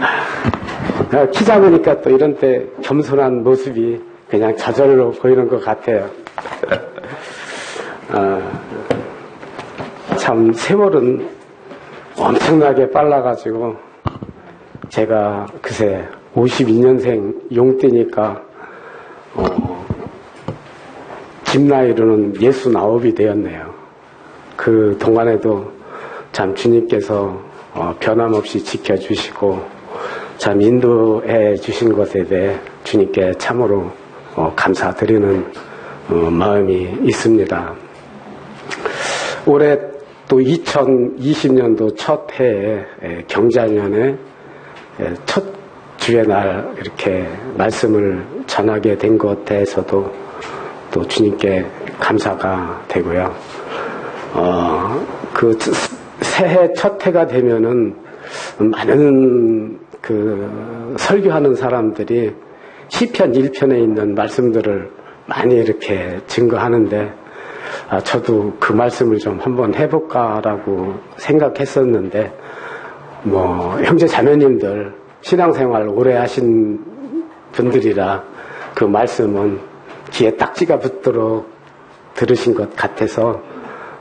아, 키 작으니까 또 이런 때 겸손한 모습이 그냥 저절로 보이는 것 같아요. 아, 참 세월은 엄청나게 빨라가지고 제가 그새 52년생 용띠니까 어, 집 나이로는 69이 되었네요. 그 동안에도 참 주님께서 어, 변함없이 지켜주시고 참 인도해 주신 것에 대해 주님께 참으로 어, 감사드리는 어, 마음이 있습니다. 올해 또 2020년도 첫 해에 경자년에 첫 주의 날 이렇게 말씀을 전하게 된 것에서도 또 주님께 감사가 되고요. 어, 그 새해 첫 해가 되면은 많은 그 설교하는 사람들이 시편 1편에 있는 말씀들을 많이 이렇게 증거하는데 아, 저도 그 말씀을 좀 한번 해볼까라고 생각했었는데 뭐 형제 자매님들 신앙생활 오래 하신 분들이라 그 말씀은 귀에 딱지가 붙도록 들으신 것 같아서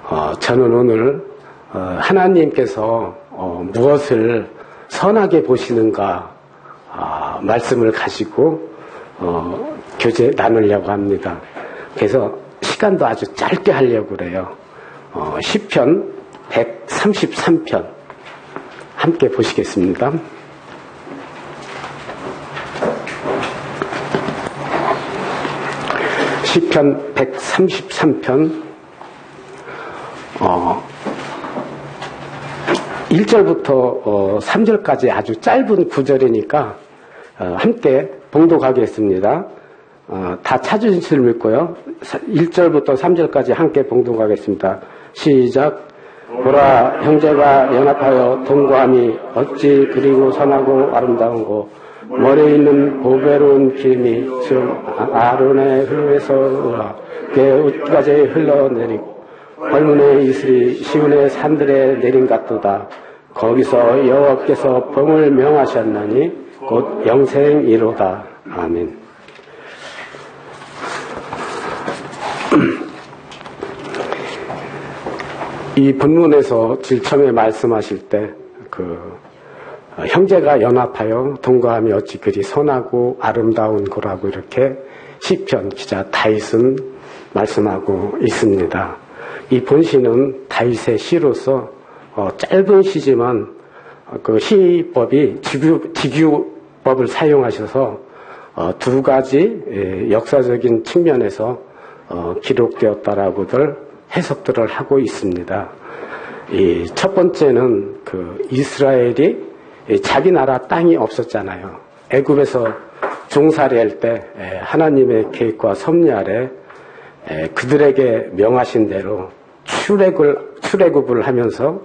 어, 저는 오늘 어, 하나님께서 어, 무엇을 선하게 보시는가 아, 말씀을 가지고 어, 교제 나누려고 합니다. 그래서 시간도 아주 짧게 하려고 그래요. 어, 10편 133편 함께 보시겠습니다. 시편 133편 어, 1절부터 어, 3절까지 아주 짧은 구절이니까 어, 함께 봉독하겠습니다. 어, 다 찾으신 줄 믿고요. 1절부터 3절까지 함께 봉독하겠습니다. 시작. 보라 형제가 연합하여 동거함이 어찌 그리고 선하고 아름다운 고 머리에 있는 보배로운 기름이 즉 아론의 흠에서 그의 옷가지 흘러내리고 벌문의 이슬이 시온의 산들에 내린 같도다. 거기서 여호와께서 범을 명하셨나니 곧 영생이로다. 아멘. 이 본문에서 질 처음에 말씀하실 때 그 형제가 연합하여 동거함이 어찌 그리 선하고 아름다운 거라고 이렇게 시편 기자 다윗은 말씀하고 있습니다. 이 본시는 다윗의 시로서 어, 짧은 시지만 어, 그 시법이 지규, 지규법을 사용하셔서 어, 두 가지 예, 역사적인 측면에서 어, 기록되었다라고들 해석들을 하고 있습니다. 이 첫 번째는 그 이스라엘이 자기 나라 땅이 없었잖아요. 애굽에서 종살이할 때 하나님의 계획과 섭리 아래 그들에게 명하신 대로 출애굽을 출애굽을 하면서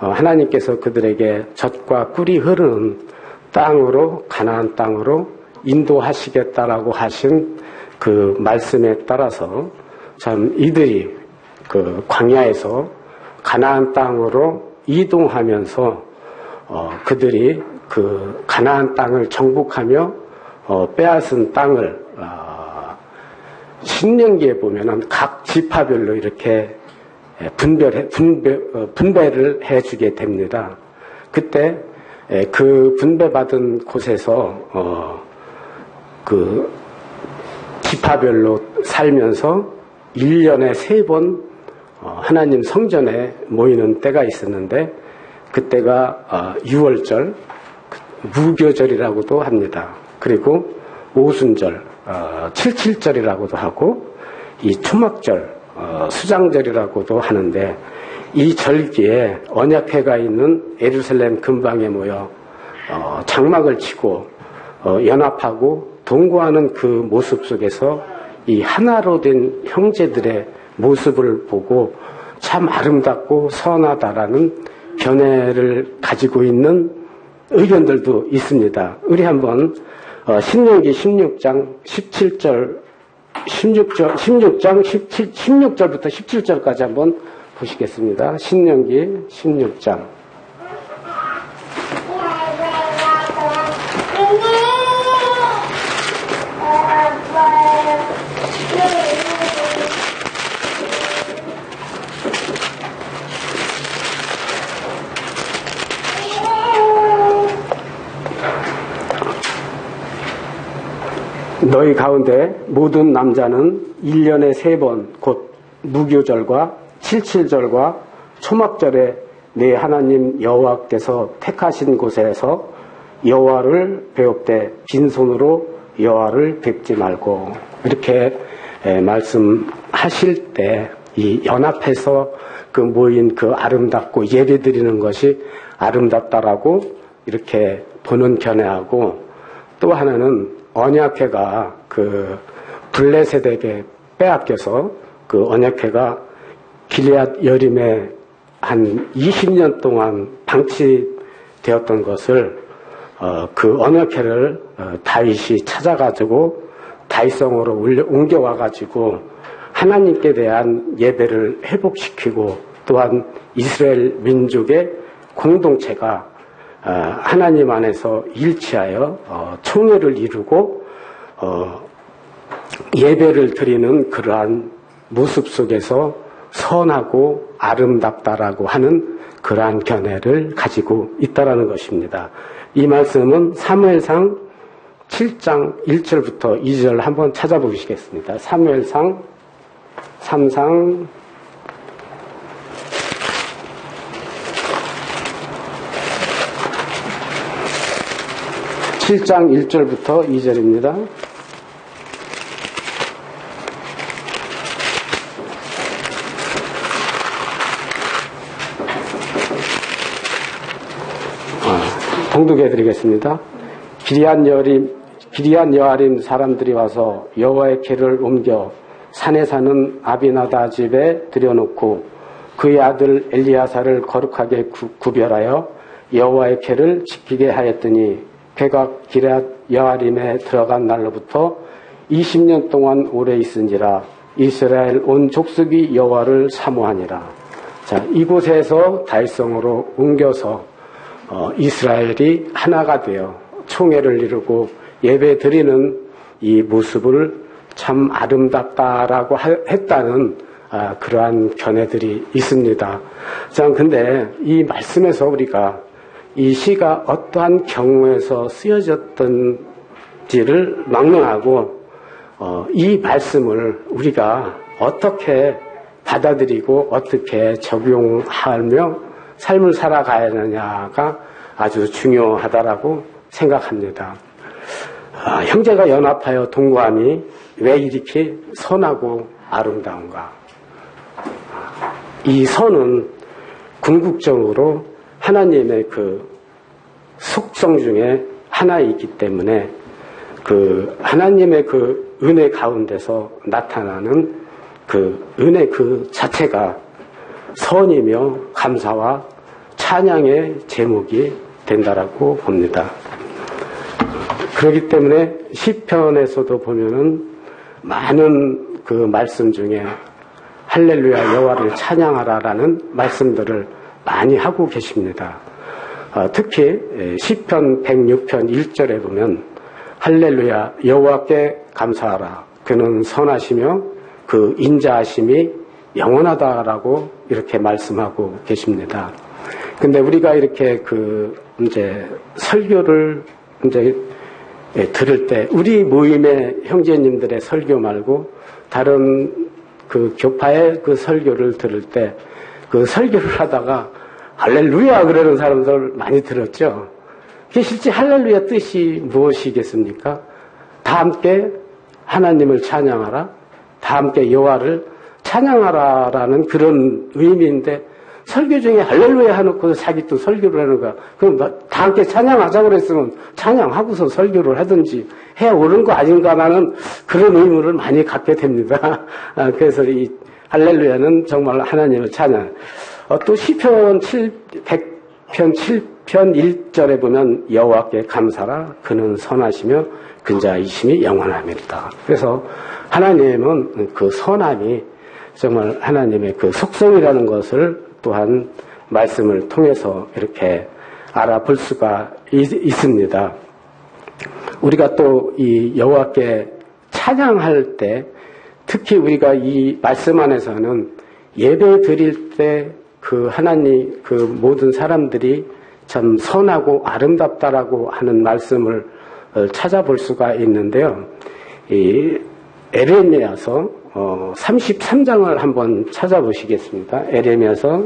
어, 하나님께서 그들에게 젖과 꿀이 흐르는 땅으로 가나안 땅으로 인도하시겠다라고 하신 그 말씀에 따라서 참 이들이 그 광야에서 가나안 땅으로 이동하면서 어, 그들이 그 가나안 땅을 정복하며 어, 빼앗은 땅을 어, 신명기에 보면은 각 지파별로 이렇게 분별해 분배, 어, 분배를 해주게 됩니다. 그때 그 분배받은 곳에서 어, 그 지파별로 살면서 1년에 세번 어, 하나님 성전에 모이는 때가 있었는데 그때가 6월절 어, 무교절이라고도 합니다. 그리고 오순절 77절이라고도 하고 이 초막절 수장절이라고도 하는데 이 절기에 언약회가 있는 에루살렘 근방에 모여 장막을 치고 연합하고 동거하는 그 모습 속에서 이 하나로 된 형제들의 모습을 보고 참 아름답고 선하다라는 견해를 가지고 있는 의견들도 있습니다. 우리 한번 어, 신명기 16장 17절 16절 16장 17 16절부터 17절까지 한번 보시겠습니다. 신명기 16장 너희 가운데 모든 남자는 1년에 세 번 곧 무교절과 칠칠절과 초막절에 내 하나님 여호와께서 택하신 곳에서 여호와를 배웁되 빈손으로 여호와를 뵙지 말고. 이렇게 말씀하실 때 이 연합해서 그 모인 그 아름답고 예배 드리는 것이 아름답다라고 이렇게 보는 견해하고 또 하나는 언약회가 그 블레셋에게 빼앗겨서 그 언약회가 길리앗 여림에 한 20년 동안 방치되었던 것을 어, 그 언약회를 어, 다윗이 찾아가지고 다윗성으로 옮겨와 가지고 하나님께 대한 예배를 회복시키고 또한 이스라엘 민족의 공동체가 어, 하나님 안에서 일치하여 어, 총회를 이루고 어, 예배를 드리는 그러한 모습 속에서 선하고 아름답다라고 하는 그러한 견해를 가지고 있다라는 것입니다. 이 말씀은 사무엘상 7장 1절부터 2절 한번 찾아보시겠습니다. 사무엘상 3상 7장 1절부터 2절입니다. 아, 봉독해 드리겠습니다. 기리안 여림 기리안 여아림 사람들이 와서 여호와의 캐를 옮겨 산에 사는 아비나다 집에 들여놓고 그의 아들 엘리야사를 거룩하게 구, 별하여 여호와의 캐를 지키게 하였더니 배가 기랏 여아림에 들어간 날로부터 20년 동안 오래 있은지라 이스라엘 온 족속이 여호와를 사모하니라. 자, 이곳에서 달성으로 옮겨서 어, 이스라엘이 하나가 되어 총회를 이루고 예배 드리는 이 모습을 참 아름답다라고 했다는 아, 그러한 견해들이 있습니다. 자, 근데 이 말씀에서 우리가 이 시가 어떠한 경우에서 쓰여졌던지를 막론하고 어, 이 말씀을 우리가 어떻게 받아들이고 어떻게 적용하며 삶을 살아가야 하느냐가 아주 중요하다라고 생각합니다. 아, 형제가 연합하여 동거함이 왜 이렇게 선하고 아름다운가? 이 선은 궁극적으로 하나님의 그 속성 중에 하나이기 때문에 그 하나님의 그 은혜 가운데서 나타나는 그 은혜 그 자체가 선이며 감사와 찬양의 제목이 된다라고 봅니다. 그렇기 때문에 시편에서도 보면은 많은 그 말씀 중에 할렐루야 여호와를 찬양하라라는 말씀들을 많이 하고 계십니다. 어, 특히 시편 106편 1절에 보면 할렐루야 여호와께 감사하라 그는 선하시며 그 인자하심이 영원하다라고 이렇게 말씀하고 계십니다. 근데 우리가 이렇게 그 이제 설교를 이제 들을 때 우리 모임의 형제님들의 설교 말고 다른 그 교파의 그 설교를 들을 때 그 설교를 하다가 할렐루야 그러는 사람들 많이 들었죠. 그게 실제 할렐루야 뜻이 무엇이겠습니까? 다 함께 하나님을 찬양하라. 다 함께 여호와를 찬양하라라는 그런 의미인데 설교 중에 할렐루야 해놓고 자기 또 설교를 하는 거야. 그럼 다 함께 찬양하자 그랬으면 찬양하고서 설교를 하든지 해 오른 거 아닌가라는 그런 의문을 많이 갖게 됩니다. 아, 그래서 이 할렐루야는 정말 하나님을 찬양. 어, 또 시편 7, 100편 7편 1절에 보면 여호와께 감사라 그는 선하시며 근자이심이 영원함이다. 그래서 하나님은 그 선함이 정말 하나님의 그 속성이라는 것을 또한 말씀을 통해서 이렇게 알아볼 수가 있, 습니다 우리가 또 이 여호와께 찬양할 때 특히 우리가 이 말씀 안에서는 예배 드릴 때 그 하나님 그 모든 사람들이 참 선하고 아름답다라고 하는 말씀을 어, 찾아볼 수가 있는데요. 이 에레미야서 33장을 한번 찾아보시겠습니다. 에레미야서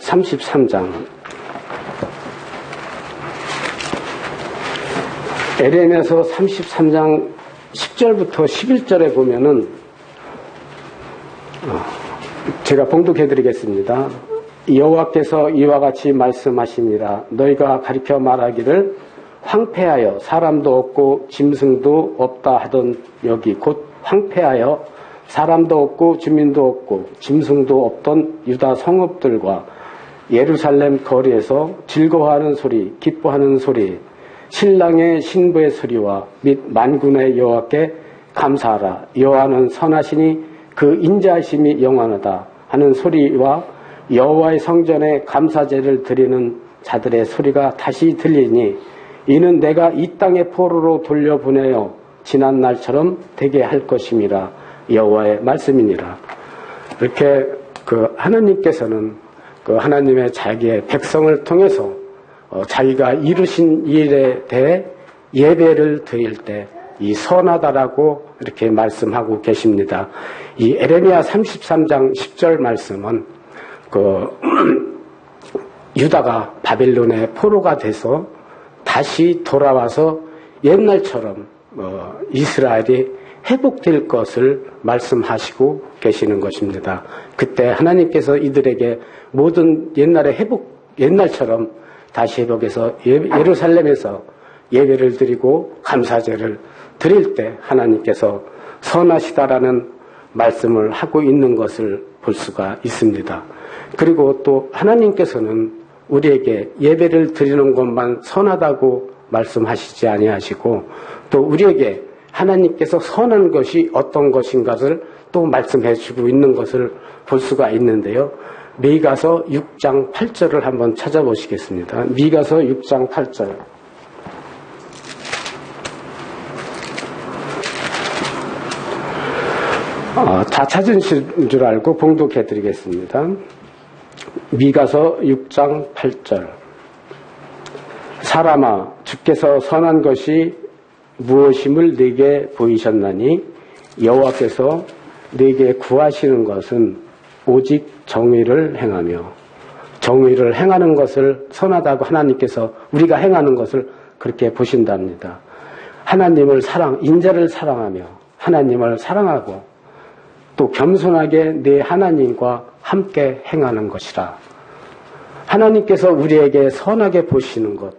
33장. 에레미야서 33장 10절부터 11절에 보면은 어, 제가 봉독해 드리겠습니다. 여호와께서 이와 같이 말씀하시니라 너희가 가리켜 말하기를 황폐하여 사람도 없고 짐승도 없다 하던 여기 곧 황폐하여 사람도 없고 주민도 없고 짐승도 없던 유다 성읍들과 예루살렘 거리에서 즐거워하는 소리, 기뻐하는 소리, 신랑의 신부의 소리와 및 만군의 여호와께 감사하라. 여호와는 선하시니 그 인자하심이 영원하다 하는 소리와 여호와의 성전에 감사제를 드리는 자들의 소리가 다시 들리니 이는 내가 이 땅의 포로로 돌려보내어 지난 날처럼 되게 할 것임이라 여호와의 말씀이니라. 이렇게 그 하나님께서는 그 하나님의 자기의 백성을 통해서 어 자기가 이루신 일에 대해 예배를 드릴 때 이 선하다라고 이렇게 말씀하고 계십니다. 이 에레미야 33장 10절 말씀은 그 유다가 바벨론의 포로가 돼서 다시 돌아와서 옛날처럼 어, 이스라엘이 회복될 것을 말씀하시고 계시는 것입니다. 그때 하나님께서 이들에게 모든 옛날의 회복, 옛날처럼 다시 회복해서 예, 예루살렘에서 예배를 드리고 감사제를 드릴 때 하나님께서 선하시다라는 말씀을 하고 있는 것을 볼 수가 있습니다. 그리고 또 하나님께서는 우리에게 예배를 드리는 것만 선하다고 말씀하시지 아니하시고 또 우리에게 하나님께서 선한 것이 어떤 것인가를 또 말씀해 주고 있는 것을 볼 수가 있는데요. 미가서 6장 8절을 한번 찾아보시겠습니다. 미가서 6장 8절. 어, 다 찾으신 줄 알고 봉독해 드리겠습니다. 미가서 6장 8절. 사람아, 주께서 선한 것이 무엇임을 네게 보이셨나니 여호와께서 네게 구하시는 것은 오직 정의를 행하며 정의를 행하는 것을 선하다고 하나님께서 우리가 행하는 것을 그렇게 보신답니다. 하나님을 사랑, 인자를 사랑하며 하나님을 사랑하고 또 겸손하게 내 하나님과 함께 행하는 것이라. 하나님께서 우리에게 선하게 보시는 것,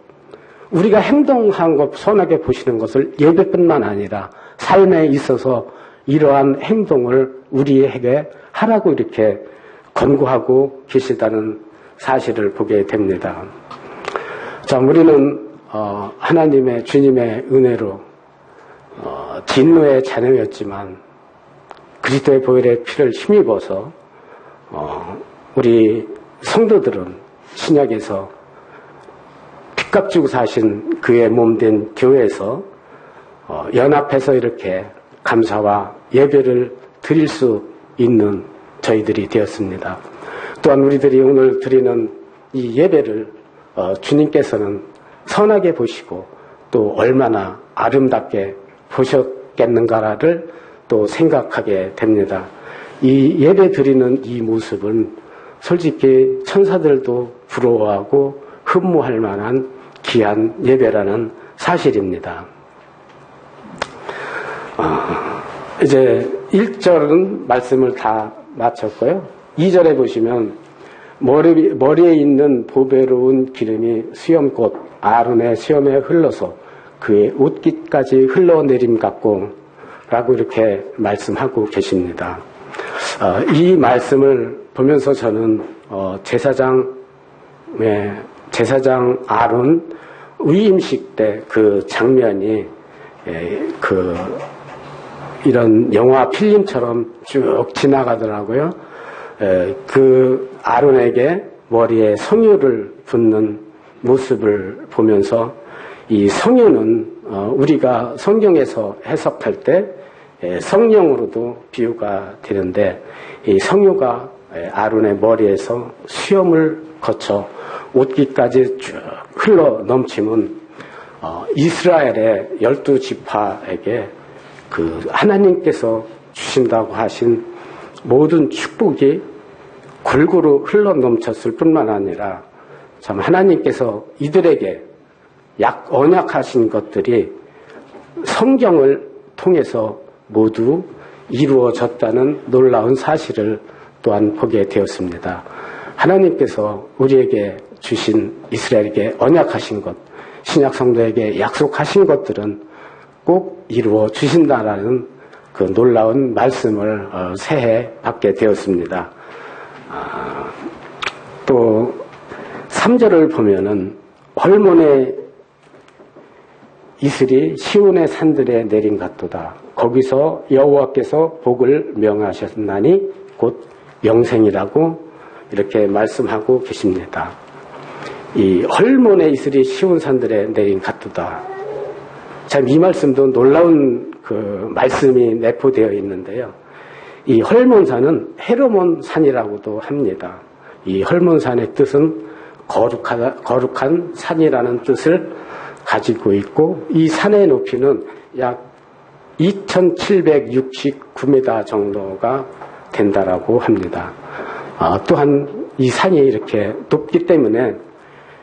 우리가 행동한 것 선하게 보시는 것을 예배뿐만 아니라 삶에 있어서 이러한 행동을 우리에게 하라고 이렇게 권고하고 계시다는 사실을 보게 됩니다. 자, 우리는 어, 하나님의 주님의 은혜로 어, 진노의 자녀였지만 그리스도의 보혈의 피를 힘입어서 어, 우리 성도들은 신약에서 빚값 주고 사신 그의 몸 된 교회에서 어, 연합해서 이렇게 감사와 예배를 드릴 수 있는 저희들이 되었습니다. 또한 우리들이 오늘 드리는 이 예배를 어, 주님께서는 선하게 보시고 또 얼마나 아름답게 보셨겠는가를 또 생각하게 됩니다. 이 예배 드리는 이 모습은 솔직히 천사들도 부러워하고 흠모할 만한 귀한 예배라는 사실입니다. 어, 이제 1절은 말씀을 다 마쳤고요. 2절에 보시면 머리, 머리에 있는 보배로운 기름이 수염꽃 아론의 수염에 흘러서 그의 옷깃까지 흘러내림 같고 라고 이렇게 말씀하고 계십니다. 어, 이 말씀을 보면서 저는 어, 제사장의 제사장 아론 위임식 때 그 장면이 예, 그 이런 영화 필름처럼 쭉 지나가더라고요. 예, 그 아론에게 머리에 성유를 붓는 모습을 보면서 이 성유는 어, 우리가 성경에서 해석할 때 예, 성령으로도 비유가 되는데 이 성유가 아론의 머리에서 수염을 거쳐 옷깃까지 쭉 흘러 넘치면 어, 이스라엘의 열두 지파에게 그 하나님께서 주신다고 하신 모든 축복이 골고루 흘러 넘쳤을 뿐만 아니라 참 하나님께서 이들에게 약 언약하신 것들이 성경을 통해서 모두 이루어졌다는 놀라운 사실을 또한 보게 되었습니다. 하나님께서 우리에게 주신 이스라엘에게 언약하신 것, 신약 성도에게 약속하신 것들은 꼭 이루어 주신다라는 그 놀라운 말씀을 어, 새해 받게 되었습니다. 아, 또 3절을 보면은 헐몬의 이슬이 시온의 산들에 내린 같도다. 거기서 여호와께서 복을 명하셨나니 곧 영생이라고 이렇게 말씀하고 계십니다. 이 헐몬의 이슬이 시온 산들에 내린 같도다. 참 이 말씀도 놀라운 그 말씀이 내포되어 있는데요. 이 헐몬산은 헤로몬 산이라고도 합니다. 이 헐몬산의 뜻은 거룩하다, 거룩한 산이라는 뜻을 가지고 있고 이 산의 높이는 약 2769m 정도가 된다라고 합니다. 아, 또한 이 산이 이렇게 높기 때문에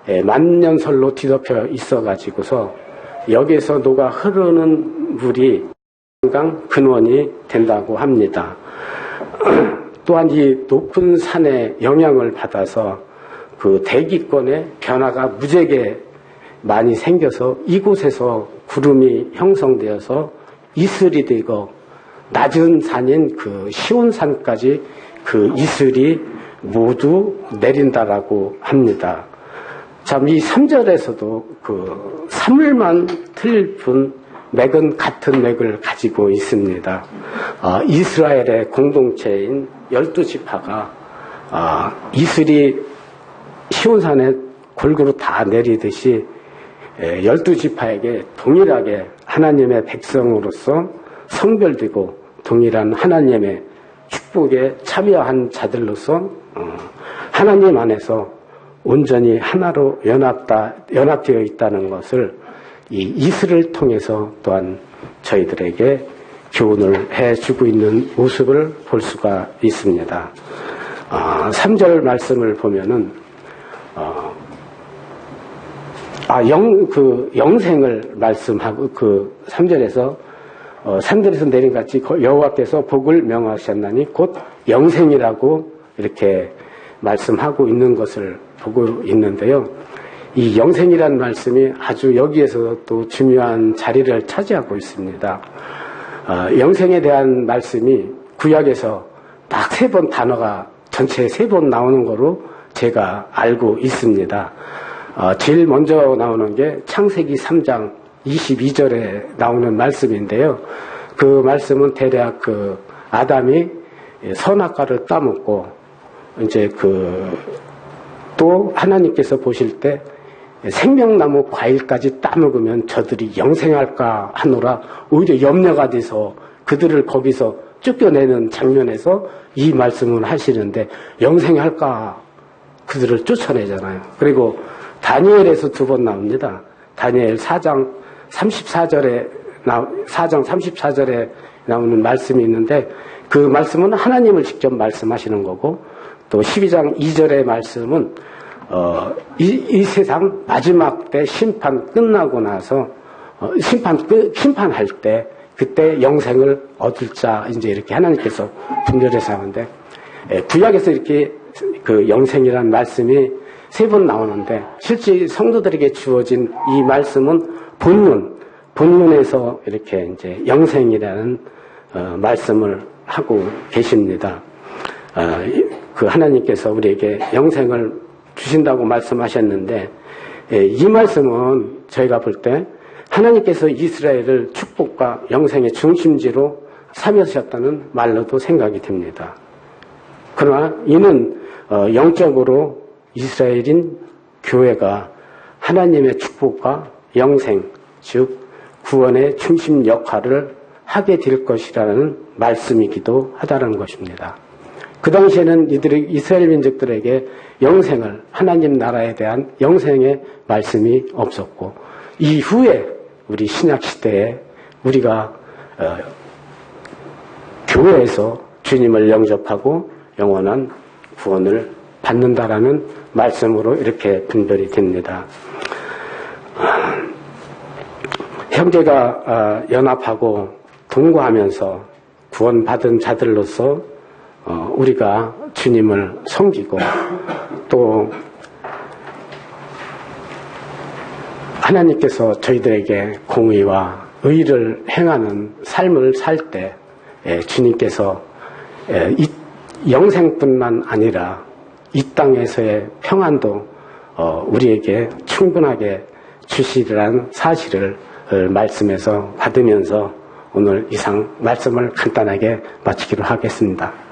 예, 만년설로 뒤덮여 있어 가지고서 여기에서 녹아 흐르는 물이 강 근원이 된다고 합니다. 또한 이 높은 산의 영향을 받아서 그 대기권의 변화가 무지하게 많이 생겨서 이곳에서 구름이 형성되어서 이슬이 되고 낮은 산인 그 시온산까지 그 이슬이 모두 내린다라고 합니다. 참, 이 3절에서도 그 사물만 틀릴 뿐 맥은 같은 맥을 가지고 있습니다. 어, 이스라엘의 공동체인 열두 지파가 어, 이슬이 시온산에 골고루 다 내리듯이 열두 지파에게 동일하게 하나님의 백성으로서 성별되고 동일한 하나님의 축복에 참여한 자들로서 어, 하나님 안에서 온전히 하나로 연합다, 연합되어 있다는 것을 이 이슬을 통해서 또한 저희들에게 교훈을 해주고 있는 모습을 볼 수가 있습니다. 어, 3절 말씀을 보면은 어, 아, 영, 그, 영생을 말씀하고, 그, 3절에서, 어, 산들에서 내린 같이 여호와께서 복을 명하셨나니 곧 영생이라고 이렇게 말씀하고 있는 것을 보고 있는데요. 이 영생이라는 말씀이 아주 여기에서 또 중요한 자리를 차지하고 있습니다. 어, 영생에 대한 말씀이 구약에서 딱 세 번 단어가 전체 세 번 나오는 거로 제가 알고 있습니다. 어, 제일 먼저 나오는 게 창세기 3장 22절에 나오는 말씀인데요. 그 말씀은 대략 그 아담이 선악과를 따먹고 이제 그 또 하나님께서 보실 때 생명나무 과일까지 따먹으면 저들이 영생할까 하노라 오히려 염려가 돼서 그들을 거기서 쫓겨내는 장면에서 이 말씀을 하시는데 영생할까 그들을 쫓아내잖아요. 그리고 다니엘에서 두 번 나옵니다. 다니엘 4장 34절에 나 4장 34절에 나오는 말씀이 있는데 그 말씀은 하나님을 직접 말씀하시는 거고 또 12장 2절의 말씀은 어, 이, 이, 세상 마지막 때 심판 끝나고 나서 어, 심판 끝 심판할 때 그때 영생을 얻을 자 이제 이렇게 하나님께서 분별해서 하는데 예, 구약에서 이렇게 그 영생이라는 말씀이 세 번 나오는데 실제 성도들에게 주어진 이 말씀은 본문 본문에서 이렇게 이제 영생이라는 어, 말씀을 하고 계십니다. 어, 그 하나님께서 우리에게 영생을 주신다고 말씀하셨는데 예, 이 말씀은 저희가 볼 때 하나님께서 이스라엘을 축복과 영생의 중심지로 삼으셨다는 말로도 생각이 됩니다. 그러나 이는 어, 영적으로 이스라엘인 교회가 하나님의 축복과 영생, 즉 구원의 중심 역할을 하게 될 것이라는 말씀이기도 하다는 것입니다. 그 당시에는 이들이 이스라엘 민족들에게 영생을 하나님 나라에 대한 영생의 말씀이 없었고 이후에 우리 신약 시대에 우리가 어, 교회에서 주님을 영접하고 영원한 구원을 받는다라는 말씀으로 이렇게 분별이 됩니다. 형제가 어, 연합하고 동거하면서 구원받은 자들로서 어, 우리가 주님을 섬기고 또 하나님께서 저희들에게 공의와 의를 행하는 삶을 살 때 주님께서 영생뿐만 아니라 이 땅에서의 평안도 어, 우리에게 충분하게 주시리란 사실을 말씀에서 받으면서 오늘 이상 말씀을 간단하게 마치기로 하겠습니다.